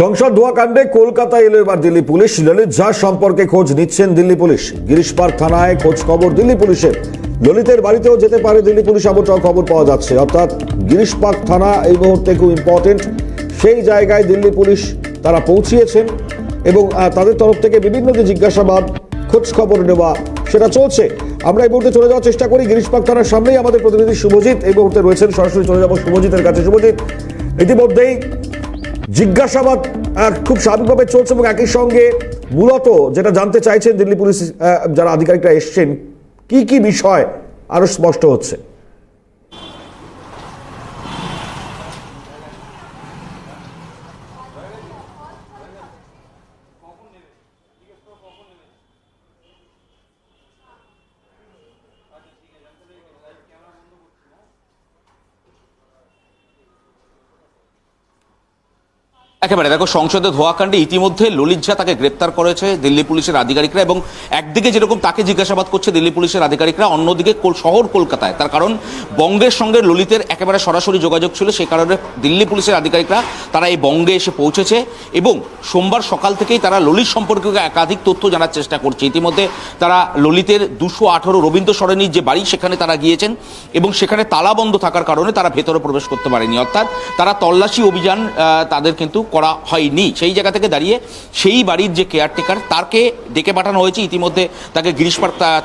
সংসদ ধোয়াকাণ্ডে কলকাতা এলো এবার দিল্লি পুলিশ। ললিত ঝা সম্পর্কে খোঁজ নিচ্ছেন দিল্লি পুলিশ। গিরিশ পার্ক থানায় খোঁজ খবর দিল্লি পুলিশের। ললিতের বাড়িতেও যেতে পারে দিল্লি পুলিশ এমনটাও খবর পাওয়া যাচ্ছে। অর্থাৎ গিরিশ পার্ক থানা এই মুহূর্তে খুব ইম্পর্টেন্ট সেই জায়গায় দিল্লি পুলিশ তারা পৌঁছিয়েছেন এবং তাদের তরফ থেকে বিভিন্ন যে জিজ্ঞাসাবাদ, খোঁজ খবর নেওয়া, সেটা চলছে। আমরা এই মুহূর্তে চলে যাওয়ার চেষ্টা করি। গিরিশ পার্ক থানার সামনেই আমাদের প্রতিনিধি শুভজিৎ এই মুহূর্তে রয়েছেন। সরাসরি চলে যাব শুভজিতের কাছে। শুভজিৎ, ইতিমধ্যেই জিজ্ঞাসাবাদ খুব স্বাভাবিকভাবে চলছে এবং একই সঙ্গে মূলত যেটা জানতে চাইছেন দিল্লি পুলিশ যারা আধিকারিকরা এসছেন, কি কি বিষয় আরও স্পষ্ট হচ্ছে? একেবারে দেখো সংসদে ধোয়াকাণ্ডে ইতিমধ্যে ললিত ঝা তাকে গ্রেপ্তার করেছে দিল্লি পুলিশের আধিকারিকরা এবং একদিকে যেরকম তাকে জিজ্ঞাসাবাদ করছে দিল্লি পুলিশের আধিকারিকরা, অন্যদিকে শহর কলকাতায়। তার কারণ, বঙ্গের সঙ্গে ললিতের একেবারে সরাসরি যোগাযোগ ছিল সেই কারণে দিল্লি পুলিশের আধিকারিকরা তারা এই বঙ্গে এসে পৌঁছেছে এবং সোমবার সকাল থেকেই তারা ললিত সম্পর্কে একাধিক তথ্য জানার চেষ্টা করছে। ইতিমধ্যে তারা ললিতের দুশো আঠারো রবীন্দ্র সরণির যে বাড়ি, সেখানে তারা গিয়েছেন এবং সেখানে তালাবন্ধ থাকার কারণে তারা ভেতরে প্রবেশ করতে পারেনি। অর্থাৎ তারা তল্লাশি অভিযান তাদের কিন্তু করা হয়নি। সেই জায়গা থেকে দাঁড়িয়ে সেই বাড়ির যে কেয়ারটেকার তাকে ডেকে পাঠানো হয়েছে। ইতিমধ্যে তাকে গিরিশ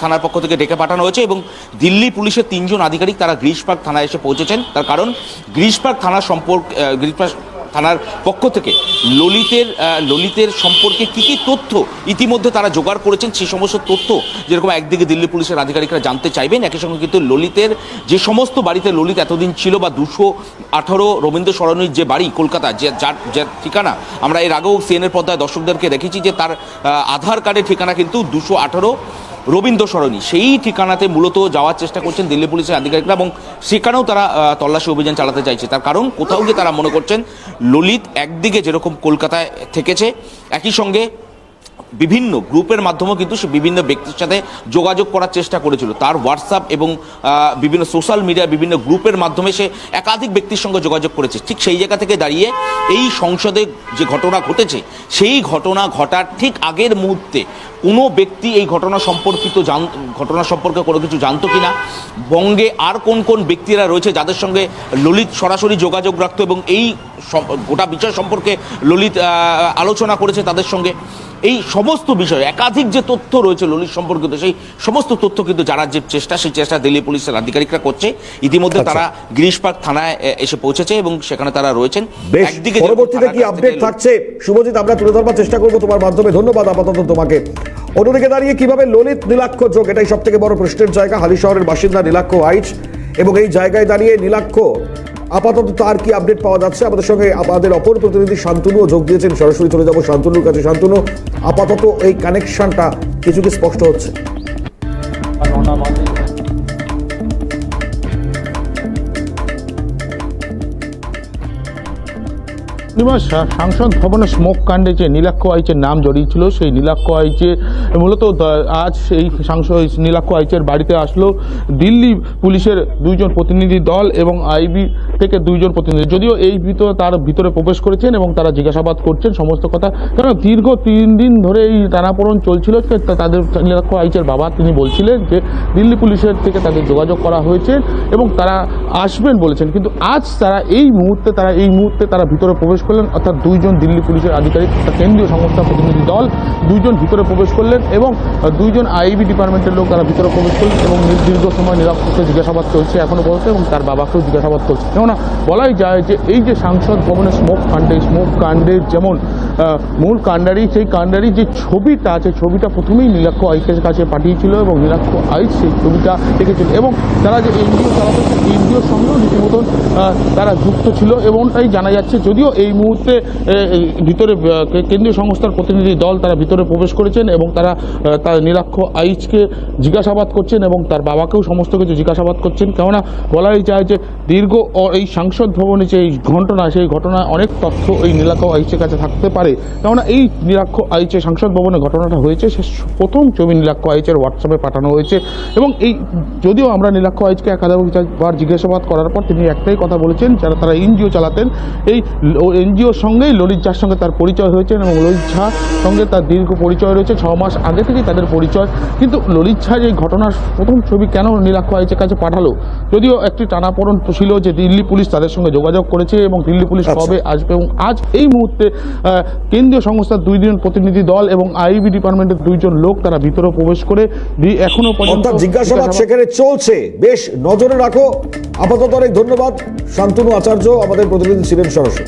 থানার পক্ষ থেকে ডেকে পাঠানো হয়েছে এবং দিল্লি পুলিশের তিনজন আধিকারিক তারা গ্রীষ্মপার্ক পার্ক থানায় এসে পৌঁছেছেন। তার কারণ গ্রীষ্মপার্ক পার্ক থানার সম্পর্ক আহ, পার্ক থানার পক্ষ থেকে ললিতের ললিতের সম্পর্কে কি কি তথ্য ইতিমধ্যে তারা জোগাড় করেছেন, সেই সমস্ত তথ্য যেরকম একদিকে দিল্লি পুলিশের আধিকারিকরা জানতে চাইবেন, একই সঙ্গে কিন্তু ললিতের যে সমস্ত বাড়িতে ললিত এতদিন ছিল বা দুশো আঠারো রবীন্দ্র সরণির যে বাড়ি কলকাতা, যে যার যার ঠিকানা, আমরা এর আগেও সিএনের পর্দায় দর্শকদেরকে দেখেছি যে তার আধার কার্ডের ঠিকানা কিন্তু দুশো আঠারো রবীন্দ্র সরণি। সেই ঠিকানাতে মূলত যাওয়ার চেষ্টা করছেন দিল্লি পুলিশের আধিকারিকরা এবং সেখানেও তারা তল্লাশি অভিযান চালাতে চাইছে। তার কারণ কোথাও গিয়ে তারা মনে করছেন, ললিত একদিকে যেরকম কলকাতায় থেকেছে, একই সঙ্গে বিভিন্ন গ্রুপের মাধ্যমেও কিন্তু সে বিভিন্ন ব্যক্তির সাথে যোগাযোগ করার চেষ্টা করেছিল। তার হোয়াটসঅ্যাপ এবং বিভিন্ন সোশ্যাল মিডিয়া বিভিন্ন গ্রুপের মাধ্যমে সে একাধিক ব্যক্তির সঙ্গে যোগাযোগ করেছে। ঠিক সেই জায়গা থেকে দাঁড়িয়ে এই সংসদে যে ঘটনা ঘটেছে, সেই ঘটনা ঘটার ঠিক আগের মুহূর্তে কোনো ব্যক্তি এই ঘটনা সম্পর্কিত জান, ঘটনা সম্পর্কে কোনো কিছু জানতো কি না বঙ্গে আর কোন কোন ব্যক্তিরা রয়েছে যাদের সঙ্গে ললিত সরাসরি যোগাযোগ রাখতো এবং এই গোটা বিষয় সম্পর্কে ললিত আলোচনা করেছে তাদের সঙ্গে, এই সমস্ত বিষয় একাধিক যে তথ্য রয়েছে ললিত সম্পর্কিত সেই সমস্ত তথ্য কিন্তু জানার যে চেষ্টা সেই চেষ্টা দিল্লি পুলিশের আধিকারিকরা করছে। ইতিমধ্যে আচ্ছা। তারা গিরিশ পার্ক থানায় এসে পৌঁছেছে এবং সেখানে তারা রয়েছেন। যেরকম পরবর্তীতে কি আপডেট থাকছে? শুভজিৎ আমরা তুলে ধরবার চেষ্টা করব তোমার মাধ্যমে। ধন্যবাদ আপাতত তোমাকে। অন্যদিকে দাঁড়িয়ে কীভাবে ললিত নীলাক্ষ যোগ এটাই সব থেকে বড় প্রশ্নের জায়গা। হালি শহরের বাসিন্দা নীলাক্ষ আইচ এবং এই জায়গায় দাঁড়িয়ে নীলাক্ষ আপাতত তার কি আপডেট পাওয়া যাচ্ছে? আমাদের সঙ্গে আমাদের অপর প্রতিনিধি শান্তনুও যোগ দিয়েছেন। সরাসরি চলে যাব শান্তনুর কাছে। শান্তনু, আপাতত এই কানেকশনটা কিছু কি স্পষ্ট হচ্ছে? সাংসদ ভবনের স্মোক কাণ্ডে যে নীলাক্ষ আইচের নাম জড়িয়েছিল, সেই নীলাক্ষ আইচে, মূলত আজ সেই সাংসদ নীলাক্ষ আইচের বাড়িতে আসলো দিল্লি পুলিশের দুইজন প্রতিনিধি দল এবং আইবি থেকে দুইজন প্রতিনিধি। যদিও এই ভিতরে তার ভিতরে প্রবেশ করেছেন এবং তারা জিজ্ঞাসাবাদ করছেন সমস্ত কথা। কারণ দীর্ঘ তিন দিন ধরে এই টানাপোড়ন চলছিল তাদের নীলাক্ষ আইচের বাবা তিনি বলছিলেন যে দিল্লি পুলিশের থেকে তাদের যোগাযোগ করা হয়েছে এবং তারা আসবেন বলেছেন। কিন্তু আজ তারা এই মুহূর্তে, তারা এই মুহূর্তে তারা ভিতরে প্রবেশ করলেন, অর্থাৎ দুইজন দিল্লি পুলিশের আধিকারিক কেন্দ্রীয় সংস্থা প্রতিনিধি দল, দুইজন ভিতরে প্রবেশ করলেন এবং দুইজন আইবি ডিপার্টমেন্টের লোক তারা ভিতরে প্রবেশ করলেন এবং দীর্ঘ সময় নিরাপত্তা জিজ্ঞাসাবাদ চলছে এখনও পর্যন্ত এবং তার বাবাকেও জিজ্ঞাসাবাদ করছে কেননা বলাই যায় যে এই যে সাংসদ ভবনে স্মোক কাণ্ডে, স্মোক কাণ্ডের যেমন মূল কাণ্ডারি, সেই কাণ্ডারি যে ছবিটা আছে, ছবিটা প্রথমেই নীলাক্ষ আইকের কাছে পাঠিয়েছিল এবং নীলাক্ষ আইস সেই ছবিটা দেখেছিল। এবং তারা যে এনজিও চালাতে এনজিওর সঙ্গেও রীতিমতন তারা যুক্ত ছিল তাই জানা যাচ্ছে, যদিও এই মুহূর্তে ভিতরে কেন্দ্রীয় সংস্থার প্রতিনিধি দল তারা ভিতরে প্রবেশ করেছেন এবং তারা তার নীলাক্ষ আইচকে জিজ্ঞাসাবাদ করছেন এবং তার বাবাকেও সমস্ত কিছু জিজ্ঞাসাবাদ করছেন। কেননা বলাই যায় যে দীর্ঘ এই সাংসদ ভবনে যে এই ঘটনা, সেই ঘটনায় অনেক তথ্য এই নীলাক্ষ আইচের কাছে থাকতে পারে। পারে। কেননা এই নীলাক্ষ আইচে সাংসদ ভবনে ঘটনাটা হয়েছে সে প্রথম ছবি নীলাক্ষ আইচের হোয়াটসঅ্যাপে পাঠানো হয়েছে। এবং এই যদিও আমরা নীলাক্ষ আইচকে একাধিকবার জিজ্ঞাসাবাদ করার পর তিনি একটাই কথা বলেছেন যারা তারা এনজিও চালাতেন এই এনজিওর সঙ্গেই ললিত ঝার সঙ্গে তার পরিচয় হয়েছে এবং ললিত ঝার সঙ্গে তার দীর্ঘ পরিচয় রয়েছে ছ মাস আগে থেকেই তাদের পরিচয়। কিন্তু ললিত ঝা যে ঘটনার প্রথম ছবি কেন নীলাক্ষ আইচের কাছে পাঠালো? যদিও একটি টানাপোড়ন ছিল যে দিল্লি পুলিশ তাদের সঙ্গে যোগাযোগ করেছে এবং দিল্লি পুলিশ আচ্ছা। কবে আসবে এবং আজ এই মুহূর্তে কেন্দ্রীয় সংস্থার দুই দিন প্রতিনিধি দল এবং আইবি ডিপার্টমেন্টের দুইজন লোক তারা ভিতরে প্রবেশ করে এখনও পর্যন্ত জিজ্ঞাসাবাদ সেখানে চলছে। বেশ নজরে রাখো। আপাতত অনেক ধন্যবাদ। শান্তনু আচার্য আমাদের প্রতিনিধি ছিলেন সরাসরি।